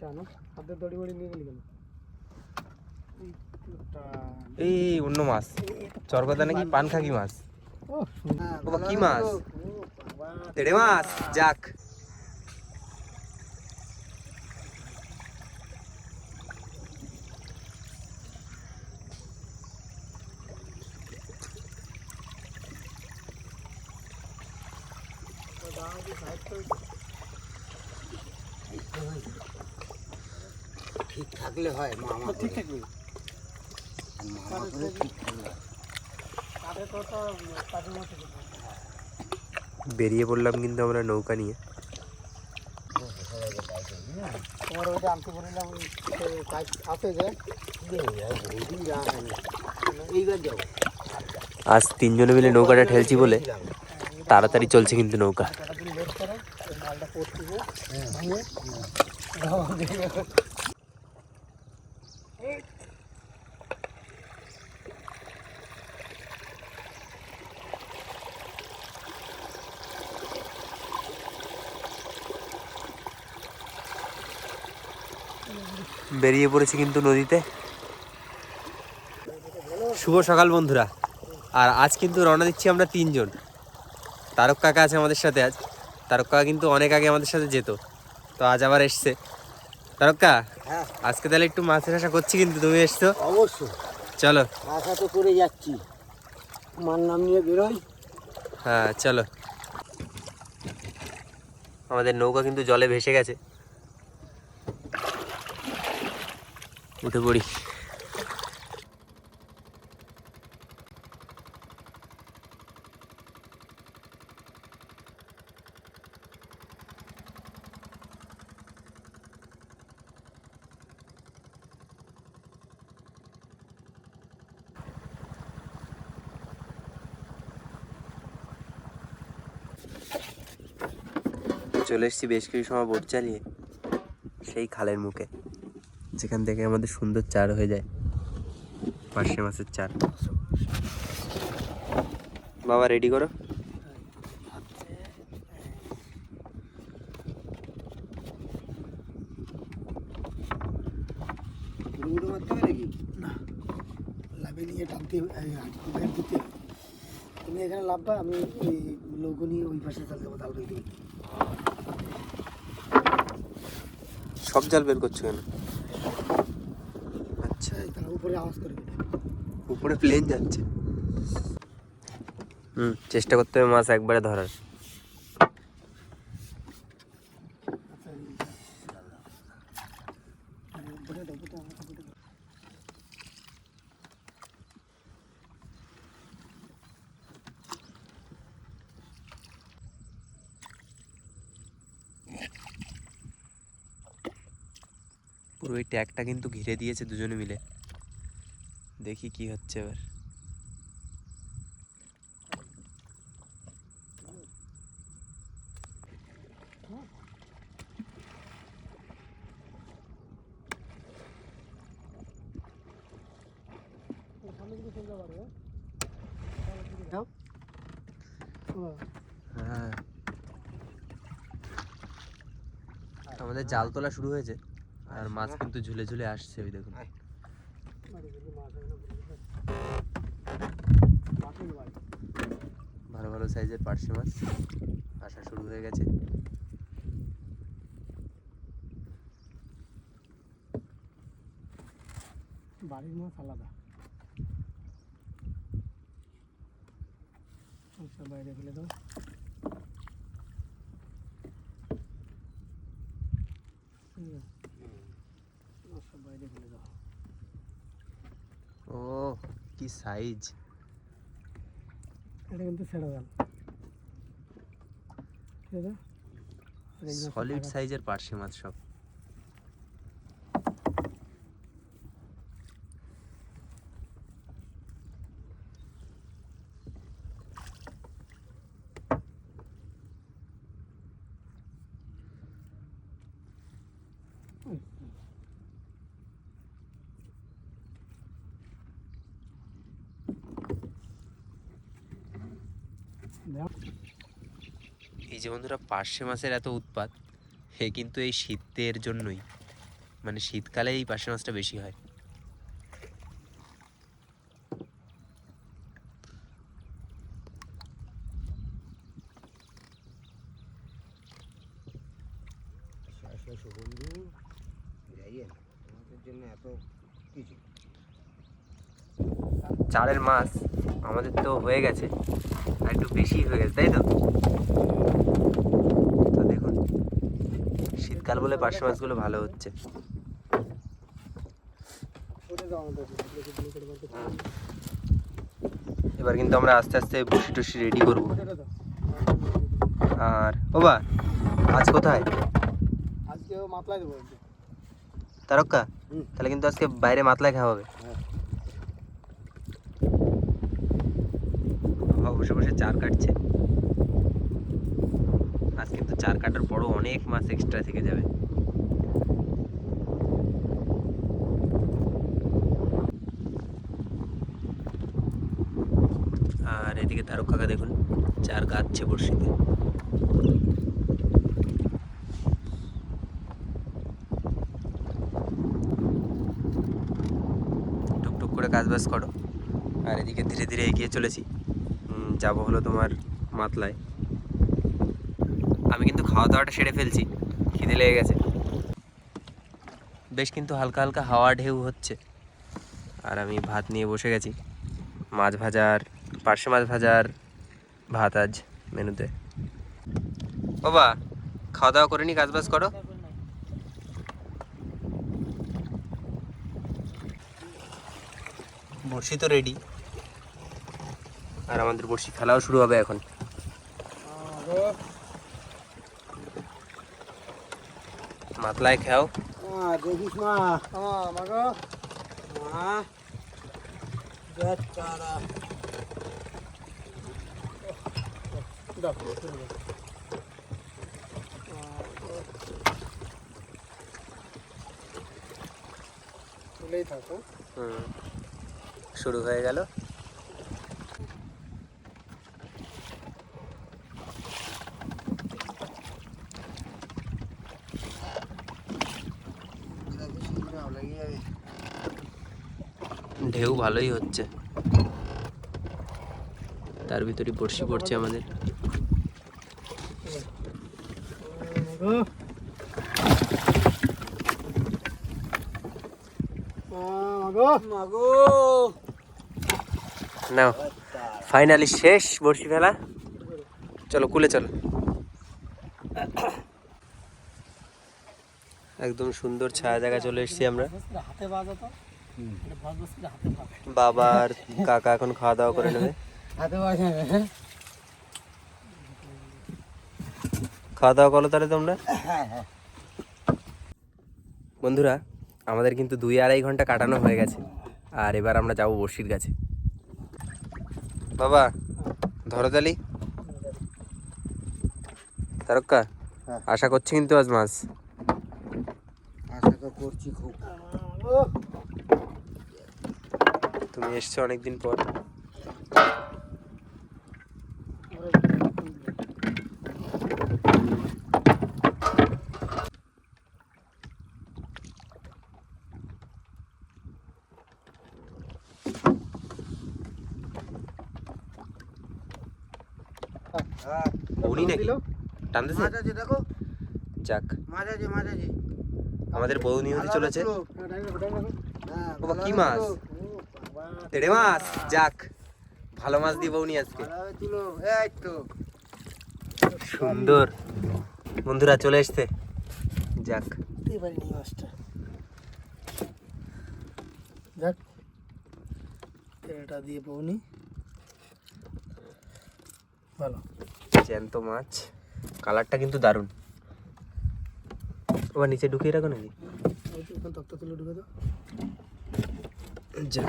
টানো হাতের দড়ি বড়ি নিয়ে গেলি কেন এই অন্য মাছ চরকদা নাকি পানখাকি মাছ কি মাছ তেড়ে মাছ যাক ঠিক থাকলে হয় মামা ঠিক থাকবে। মামা করে ঠিক থাকলে। বেরিয়ে পড়লাম কিন্তু আমরা নৌকা নিয়ে। তোমার ওইটা আনতে বলিলাম কাজ আছে যে? বহুদিন যাওয়া হয়নি। এইবার যাব আজ তিনজনে মিলে নৌকাটা ঠেলছি বলে তাড়াতাড়ি চলছে কিন্তু নৌকা কটা দিন লেট করে ওই মালটা পড়তে গিয়ে হ্যাঁ। ভেঙে বেরিয়ে পড়েছি কিন্তু নদীতে। শুভ সকাল বন্ধুরা। আর আজ কিন্তু রওনা দিচ্ছি আমরা তিনজন। তারক কাকা আছে আমাদের সাথে আজ। তারক কাকা কিন্তু অনেক আগে আমাদের সাথে যেত। তো আজ আবার এসছে। তারক কা হ্যাঁ। আজকে তাহলে একটু মাছের আশা করছি কিন্তু তুমি এসছো? অবশ্যই। চলো। আশা তো করে যাচ্ছি। মার নাম নিয়ে বেরোই। হ্যাঁ চলো। আমাদের নৌকা কিন্তু জলে ভেসে গেছে। উঠে পড়ি চলে এসেছি বেশ কিছু সময় বোট চালিয়ে সেই খালের মুখে। যেখান থেকে আমাদের সুন্দর চার হয়ে যায়। পার্শে মাছের চার। বাবা রেডি করো? তুমি এখানে আমি ওই চাল দিকে সব জাল বের করছ কেন? উপরে আওয়াজ করে উপরে প্লেন যাচ্ছে। হুম চেষ্টা করতে হবে মাছ একবারে ধরার। এই। পুরো ওই ট্যাগটা কিন্তু ঘিরে দিয়েছে দুজনে মিলে। দেখি কি হচ্ছে এবার। হ্যাঁ? হ্যাঁ আমাদের জাল তোলা শুরু হয়েছে আর মাছ কিন্তু ঝুলে ঝুলে আসছে ওই দেখুন বাড়ি গেলে মাছ হয় না বলে দিবে। মাছের বাড়ি। ভালো ভালো সাইজের পার্শে মাছ। আসা শুরু হয়ে গেছে। বাড়ির মাছ আলাদা। সব বাইরে ফেলে দাও? সব বাইরে ফেলে দাও। ও কি সাইজ। এটা কিন্তু ছেড়ে দেন মাছটা সলিড সাইজের পার্শে মাছ সব। দাও। এই যে বন্ধুরা, পার্শে মাছের এত উৎপাত, হে কিন্তু এই শীতের জন্যই। মানে শীতকালে এই পার্শে মাছটা বেশি হয়। শেষ বন্ধু যাইয়েন জন্য এত কিছু। চারের মাছ আমাদের তো হয়ে গেছে আর একটু বেশি হয়ে গেছে তাই তো? তো দেখুন শীতকাল বলে পার্শে মাছগুলো ভালো হচ্ছে। এবার কিন্তু আমরা আস্তে আস্তে বসি টসি রেডি করব। আর ও বা আজ কোথায়? আজকে ও মাতলাই দেবো হুম। তাহলে কিন্তু আজকে বাইরে মাতলায় খাওয়া হবে হ্যাঁ। বাবা বসে বসে চার কাটছে। আজ কিন্তু চার কাটার পরও অনেক মাছ এক্সট্রা থেকে যাবে। আর এদিকে তারক কাকা দেখুন, চার কাটছে বড়শিতে। টুকটুক করে কাজ বাজ করো। আর এদিকে ধীরে ধীরে এগিয়ে চলেছি। যাব হলো তোমার মাতলায়। আমি কিন্তু খাওয়া দাওয়াটা সেরে ফেলছি, খিদে লেগে গেছে। বেশ কিন্তু হালকা হালকা হাওয়া ঢেউ হচ্ছে। আর আমি ভাত নিয়ে বসে গেছি। মাছ ভাজার, পার্শে মাছ ভাজার ভাত আজ মেনুতে। বাবা খাওয়া দাওয়া করে নি কাজ বাজ করো। বড়শি তো রেডি আর আমাদের বড়শি খেলাও শুরু হবে এখন। মাতলায় খাও। মা শুরু হয়ে গেল। ঢেউ ভালোই হচ্ছে। তার ভিতরে বড়শি পড়ছে আমাদের। নাও ফাইনালি শেষ বড়শি ফেলা। চলো কুলে চলো। একদম সুন্দর ছায়া জায়গা চলে এসেছি আমরা। হাতে তো এটা বাজ বাজ করে হাতে বাজ বাবা আর কাকা এখন খাওয়া দাওয়া করে নেবে। খাওয়া দাওয়া করো তাহলে তোমরা। হ্যাঁ হ্যাঁ। বন্ধুরা আমাদের কিন্তু দুই আড়াই ঘণ্টা কাটানো হয়ে গেছে। আর এবার আমরা যাব বড়শির কাছে বাবা ধরো তালি। তারক্কা হ্যাঁ। আশা করছি কিন্তু আজ মাছ। আশা তো করছি খুব। তুমি এসছো অনেকদিন পর। উনি নাকি? টানতেছে? মাছ আছে দেখো। যাক। মাছ আছে মাছ আছে আমাদের বউ নিয়ে চলেছে। বাবা, কি মাছ? তুলো। তেড়ে মাছ? যাক ভালো মাছ দিব উনি আজকে। সুন্দর। বন্ধুরা চলে এসছে। যাক। দিতে পারিনি মাছটা। যাক এটা দিয়ে পৌনি ভালো। জ্যান্ত মাছ। কালারটা কিন্তু দারুণ। আবার নিচে ঢুকিয়ে রাখো নাকি? ওই তো ওখানে তক্তা তুলে ঢুকে দাও। যা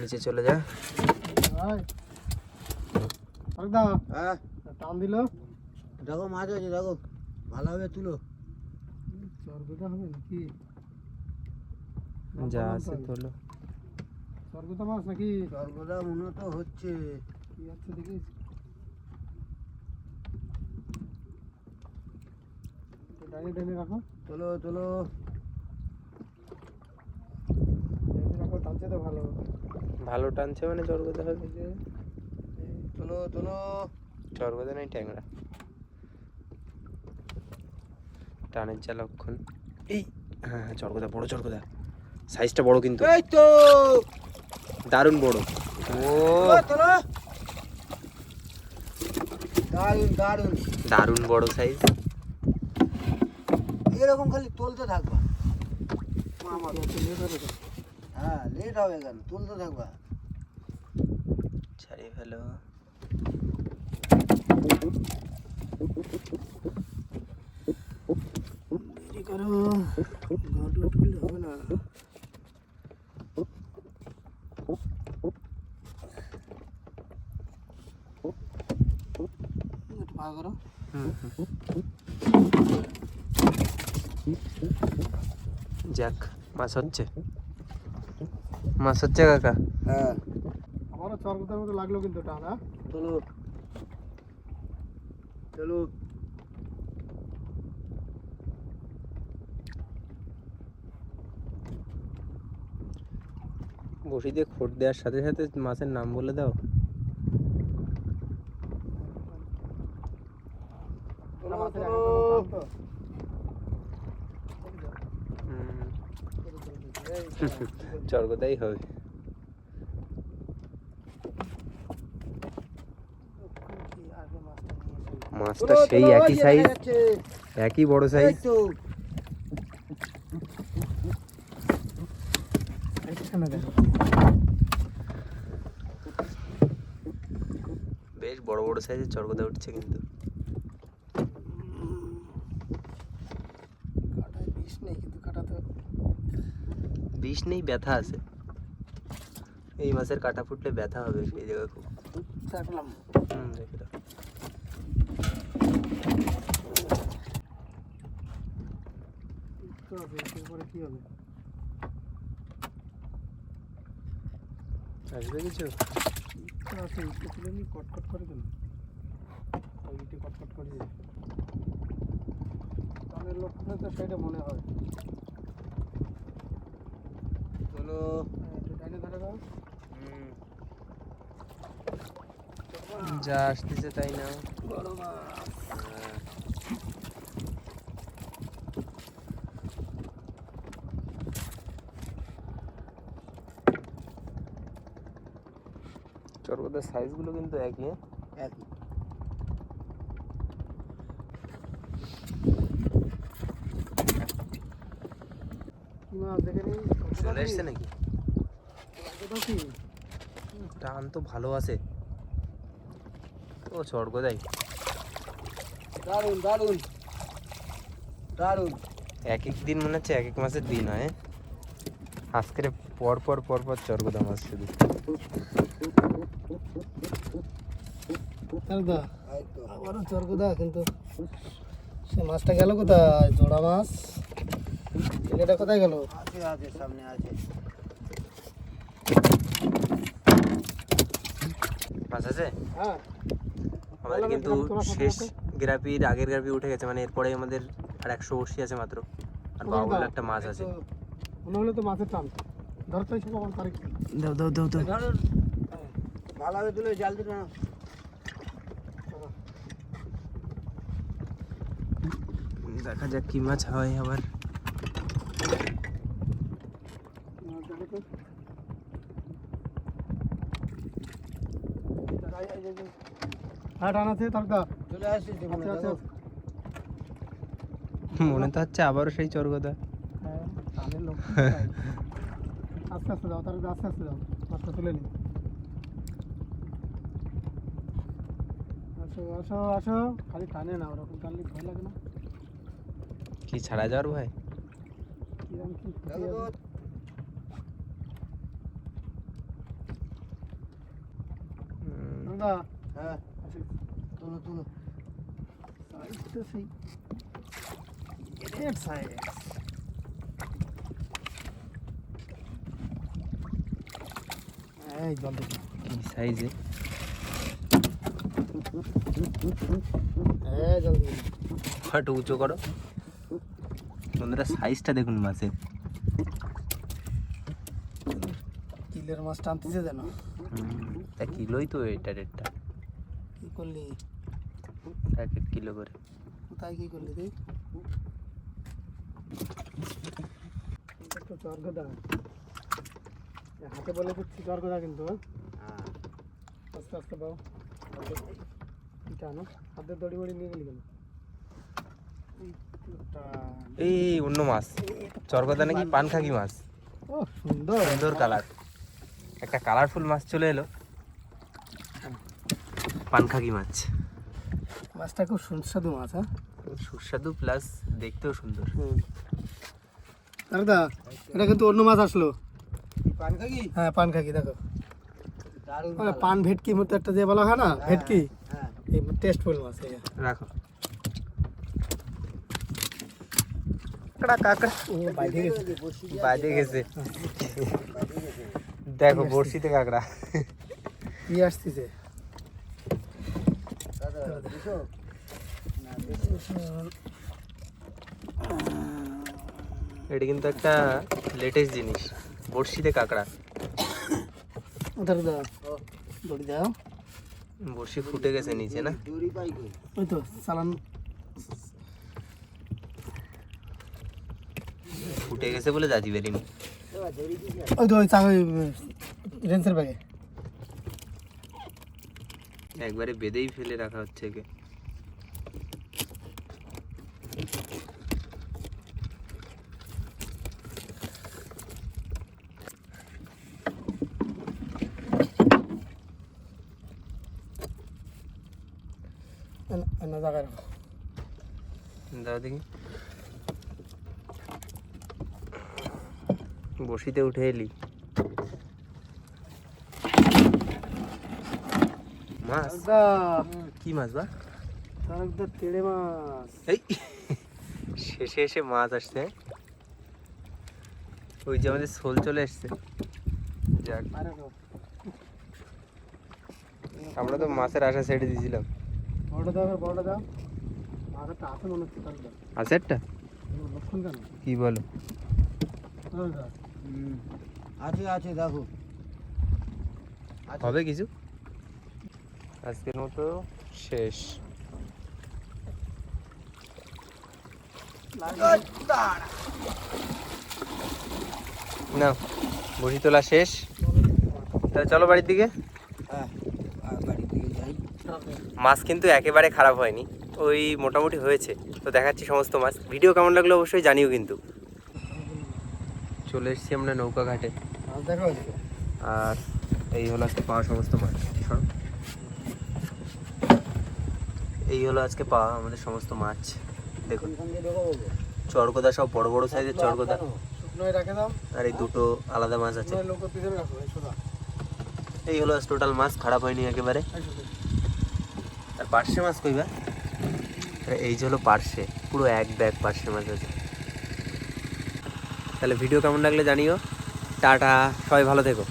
নিচে চলে যা। হ্যাঁ। টান দিল। দেখো মাছ আছে দেখো। ভালো হবে তুলো। চর্বিটা হবে নাকি? যা আছে তোলো। মাছ নাকি? সর্বদা মনে তো হচ্ছে। কি আছে দেখিস? রাখো। তোলো তোলো। টানছে তো ভালো ভালো। টানছে মানে চরগোদা হবে যে তোলো তোলো চরগোদা নাই ট্যাংরা। টানের যা লক্ষণ এই হ্যাঁ হ্যাঁ চরগোদা বড় চরগোদা সাইজটা বড় কিন্তু। এই তো। দারুণ বড়। ও। দারুণ দারুণ দারুণ বড় সাইজ এরকম খালি তুলতে থাকবা। মামা হ্যাঁ লেট হবে কেন তুলতে থাকবা ছাড়িয়ে ফেলো দেরি করো ঘট লট করলে হবে না একটু পা করো যাক মাছ হচ্ছে মাছ হচ্ছে কাকা? হ্যাঁ। আমারও চরকতার মতো লাগল কিন্তু টান তোলো চলো বসি দিয়ে খোট দেওয়ার সাথে সাথে মাছের নাম বলে দাও। মাছের তোলো এক একটা টান তো। হুম, চরগোদাই হবে মাছটা সেই একই সাইজ একই বড় সাইজ বেশ বড় বড় সাইজের চরগোদা উঠছে কিন্তু কাটায় বিষ নেই কিন্তু কাটাতে বিষ নেই ব্যথা আছে। এই মাছের কাটা ফুটলে ব্যথা হবে সেই জায়গা খুব। হুম আছে আসবে কিছু? কটকট করে কেন কটকট করে তো সেটা মনে হয়। তোলো হ্যাঁ, যা আসতেছে তাই না বড় মাছ হ্যাঁ। সাইজগুলো কিন্তু একই হ্যাঁ? একই কি মাছ দেখে নি চলে এসছে নাকি? টান তো ভালো আছে। ও চরগোদাই দারুণ দারুণ দারুণ এক এক দিন মনে হচ্ছে এক এক মাসের দিন হয় হ্যাঁ? আজকের পর পর পর পর চরগোদা মাছ শুধু আবারও চরকুদা কিন্তু সে মাছটা গেল কোথায়? জোড়া মাছ? ছেলেটা কোথায় গেল? আছে আছে সামনে আছে। মাছ আছে? হ্যাঁ। আমাদের কিন্তু শেষ। গ্রাপির আগের গ্রাপি উঠে গেছে মানে এরপরে আমাদের আর একশো বসি আছে মাত্র। আর একটা মাছ আছে। মনে হলো তো মাছের টান। ধরতে সব আমার তারিখ। দাও দাও দাও দাও। ভালোভাবে তুলে জাল দিন না। দেখা যাক কি মাছ হয় আবার। হ্যাঁ টান আছে তারকা চলে আসছে মনে আচ্ছা আচ্ছা মনে তো হচ্ছে আবারও সেই চরগোদা হ্যাঁ টানের লোক আস্তে আস্তে যাও তারকা আস্তে আস্তে যাও মাছটা তুলে নি। আসো আসো আসো। খালি টানে না ওরকম টানলে ভয় লাগে না। কি ছাড়া যাওয়ার ভাই কিরম কি? টানকা, হ্যাঁ। আসো। তুলো তুলো। সাইজ তো সেই। গ্রেট সাইজ এই জল কি সাইজে একটু উঁচু করো। বন্ধুরা সাইজটা দেখুন মাছের বিলের মাছ টানতেছে যেন। তা কিলোই তো এটা রেটটা। কি করলি? এক এক কিলো করে। কোথায় কি করলি তুই? চর্গদা হাতে বলে দিচ্ছি চর্গদা কিন্তু হ্যাঁ? হ্যাঁ। আস্তে আস্তে বাও এটা না হাতের দড়ি বড়ি নিয়ে গেলি কেন? এই এই, অন্য মাছ। চরকদা নাকি পানখাকি মাছ। ও সুন্দর। সুন্দর কালার। একটা কালারফুল মাছ চলে এলো। পানখাকি মাছ। মাছটা খুব সুস্বাদু মাছ হ্যাঁ? সুস্বাদু প্লাস দেখতেও সুন্দর। দাদা এটা কিন্তু অন্য মাছ আসলো। পান খাকি হ্যাঁ পান খাকি দেখো। মানে পান ভেটকি মতো একটা যে বলা হয় না ভেটকি? হ্যাঁ। এই টেস্টফুল মাছ রাখো। কাকড়া কাকড়া। বাইরে গেছে। দেখো বড়শিতে কাকড়া। কি আসতেছে এটা কিন্তু একটা লেটেস্ট জিনিস বড়শিতে কাকড়া। বড়শি ফুটে গেছে নিচে না? ওই তো চালান। ফুটে গেছে বলে যাচ্ছি বেরিনি এবার দড়ি দিছে ওই তো ওই চা ওই রেন্সের ব্যাগে একবারে বেঁধেই ফেলে রাখা হচ্ছে একে না জায়গায় রাখো দাও দেখি বসিতে উঠে এলি। মাছ? কি মাছ বা? তেড়ে মাছ। এই শেষে এসে মাছ আসছে ওই যে আমাদের শোল চলে এসছে। যাক। আমরা তো মাছের আশা ছেড়ে দিয়েছিলাম। বড়টা দাও বড়টা দাও। আছে একটা? কি বলো? আছে আছে দেখো। হবে কিছু? আজকের মতো শেষ। না বসি তোলা শেষ। তাহলে চলো বাড়ির দিকে। হ্যাঁ মাছ কিন্তু একেবারে খারাপ হয়নি। ওই মোটামুটি হয়েছে। তো দেখাচ্ছি সমস্ত মাছ। ভিডিও কেমন লাগল অবশ্যই জানিও কিন্তু। চলে এসেছি আমরা নৌকা ঘাটে আর এই হলো আজকে পাওয়া সমস্ত মাছ এই হলো আজকে পাওয়া আমাদের সমস্ত মাছ দেখুন? চরকদা সব বড় বড় সাইজের চরকদা আর এই দুটো আলাদা মাছ আছে। এই হলো টোটাল মাছ খারাপ হয়নি একেবারে। আর পার্শে মাছ কইবা এই যে হলো পার্শে পুরো এক ব্যাগ পার্শে মাছ আছে। তাহলে ভিডিও কেমন লাগলে জানিও। টাটা সবাই ভালো থেকো।